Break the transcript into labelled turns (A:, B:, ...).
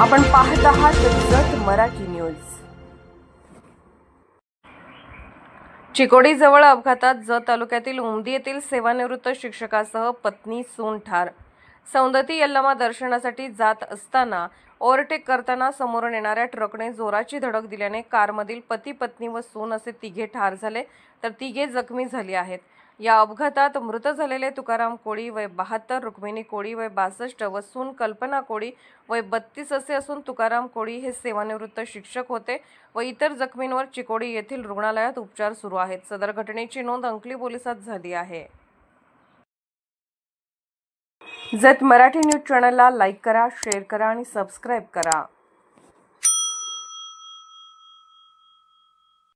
A: आपण पाहत आहात जत मराठी न्यूज. चिकोडीजवळ अपघातात जत तालुक्यातील उमदी येथील सेवानिवृत्त शिक्षकासह पत्नी सून ठार. सौंदती यल्लमा दर्शनासाठी जात असताना ओव्हरटेक करताना समोरून येणाऱ्या ट्रकने जोराची धडक दिल्याने कारमधील पती पत्नी व सून असे तिघे ठार झाले तर तिघे जखमी झाली आहेत. या अपघातात मृत झालेले तुकाराम कोळी वय बहात्तर रुक्मिणी कोळी वय बासष्ट व सून कल्पना कोळी वय बत्तीस असे असून तुकाराम कोळी हे सेवानिवृत्त शिक्षक होते व इतर जखमींवर चिकोडी येथील रुग्णालयात उपचार सुरू आहेत. सदर घटनेची नोंद अंकली पोलिसात झाली आहे. जत मराठी न्यूज चॅनलला लाईक करा शेअर करा आणि सबस्क्राईब करा.